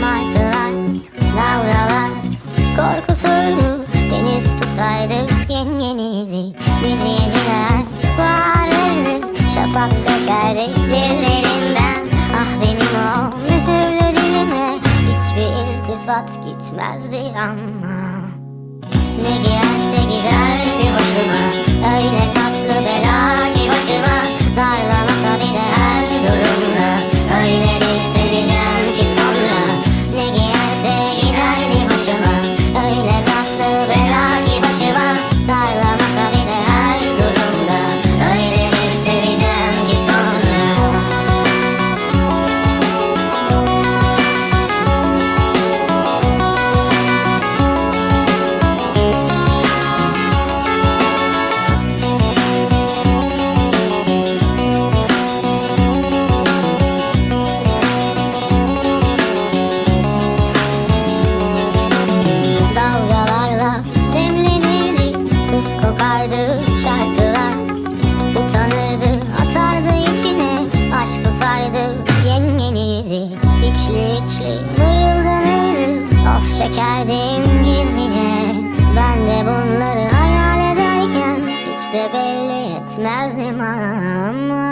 martılar Dalgalar korkuturdu Deniz tutardı yengenizi. Midyeciler bağırırdı Şafak sökerdi dillerinden. Ah benim o mühürlü dilime Hiçbir iltifat gitmezdi ama kokardı şarkılar. Utanırdı atardı içine Aşk tutardı. Yengenizi İçli içli mırıldanırdı. Of çekerdim gizlice. Ben de bunları hayal ederken Hiç de belli etmezdim ama